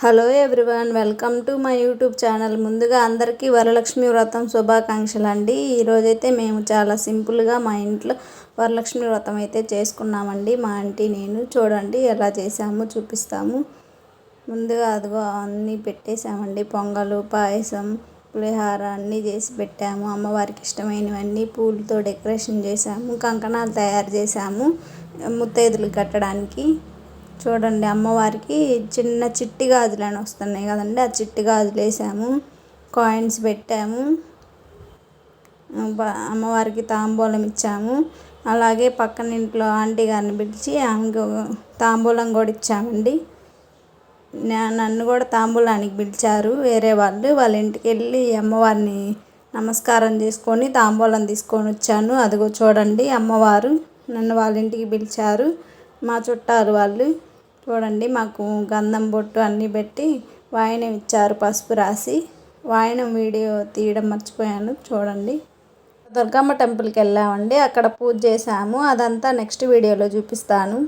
Hello everyone welcome to my YouTube channel. ముందుగా అందరికీ వరలక్ష్మి వ్రతం శుభాకాంక్షలు అండి ఈరోజైతే మేము చాలా సింపుల్గా మా ఇంట్లో వరలక్ష్మి వ్రతం అయితే చేసుకున్నామండి. మా ఆంటీ నేను చూడండి ఎలా చేసాము చూపిస్తాము. ముందుగా అదిగో అన్నీ పెట్టేసామండి పొంగలు పాయసం పులిహార అన్నీ చేసి పెట్టాము. అమ్మవారికి ఇష్టమైనవన్నీ పూలతో డెకరేషన్ చేసాము కంకణాలు తయారు చేసాము ముత్తైదులు కట్టడానికి. చూడండి అమ్మవారికి చిన్న చిట్టి గాజులని వస్తున్నాయి కదండి. ఆ చిట్టి గాజులు వేసాము కాయిన్స్ పెట్టాము. అమ్మవారికి తాంబూలం ఇచ్చాము. అలాగే పక్కన ఇంట్లో ఆంటీ గారిని పిలిచి ఆమెకు తాంబూలం కూడా ఇచ్చామండి. నన్ను కూడా తాంబూలానికి పిలిచారు. వేరే వాళ్ళు వాళ్ళ ఇంటికి వెళ్ళి అమ్మవారిని నమస్కారం చేసుకొని తాంబూలం తీసుకొని వచ్చాను. అదిగో చూడండి అమ్మవారు నన్ను వాళ్ళ ఇంటికి పిలిచారు. మా చుట్టాలు వాళ్ళు చూడండి మాకు గంధం బొట్టు అన్నీ పెట్టి వాయనం ఇచ్చారు పసుపు రాసి. వాయనం వీడియో తీయడం మర్చిపోయాను చూడండి. దుర్గమ్మ టెంపుల్కి వెళ్ళామండి అక్కడ పూజ చేసాము అదంతా నెక్స్ట్ వీడియోలో చూపిస్తాను.